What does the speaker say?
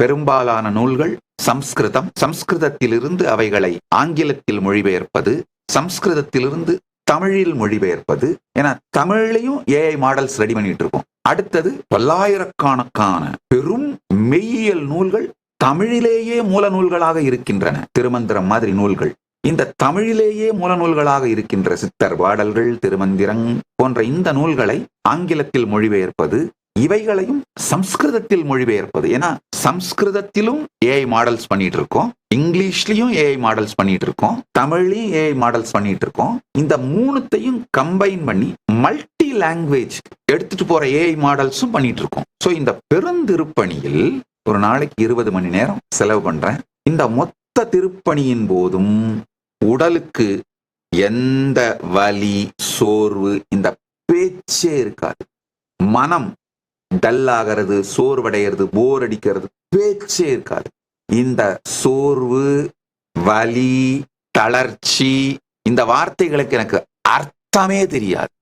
பெரும்பாலான நூல்கள் சம்ஸ்கிருதம். சம்ஸ்கிருதத்திலிருந்து அவைகளை ஆங்கிலத்தில் மொழிபெயர்ப்பது சம்ஸ்கிருதத்திலிருந்து தமிழில் மொழிபெயர்ப்பது ஏன்னா தமிழ்லையும் ஏஐ மாடல்ஸ் ரெடி பண்ணிட்டு இருக்கோம் அடுத்தது பல்லாயிரக்கணக்கான பெரும் மெய்யியல் நூல்கள் தமிழிலேயே மூல நூல்களாக இருக்கின்றன. திருமந்திரம் மாதிரி நூல்கள். இந்த தமிழிலேயே மூல நூல்களாக இருக்கின்ற சித்தர் பாடல்கள் திருமந்திரம் போன்ற இந்த நூல்களை ஆங்கிலத்தில் மொழிபெயர்ப்பது இவைகளையும் சம்ஸ்கிருதத்தில் மொழிபெயர்ப்பது ஏன்னா சம்ஸ்கிருதத்திலும் ஏஐ மாடல்ஸ் பண்ணிட்டு இருக்கோம் இங்கிலீஷ்லயும் ஏஐ மாடல்ஸ் பண்ணிட்டு இருக்கோம் தமிழ்லயும் ஏஐ மாடல்ஸ் பண்ணிட்டு இருக்கோம் இந்த மூணுத்தையும் கம்பைன் பண்ணி மல்டி லாங்குவேஜ் எடுத்துட்டு போற ஏஐ மாடல்ஸும் பண்ணிட்டு இருக்கோம் ஸோ இந்த பெருந்திருப்பணியில் ஒரு நாளைக்கு இருபது மணி நேரம் செலவு பண்றேன். இந்த மொத்த திருப்பணியின் போதும் உடலுக்கு எந்த வலி சோர்வு இந்த பேச்சே இருக்காது. மனம் டல்லாகிறது சோர்வடைகிறது போர் அடிக்கிறது பேச்சே இருக்காது. இந்த சோர்வு வலி தளர்ச்சி இந்த வார்த்தைகளுக்கு எனக்கு அர்த்தமே தெரியாது.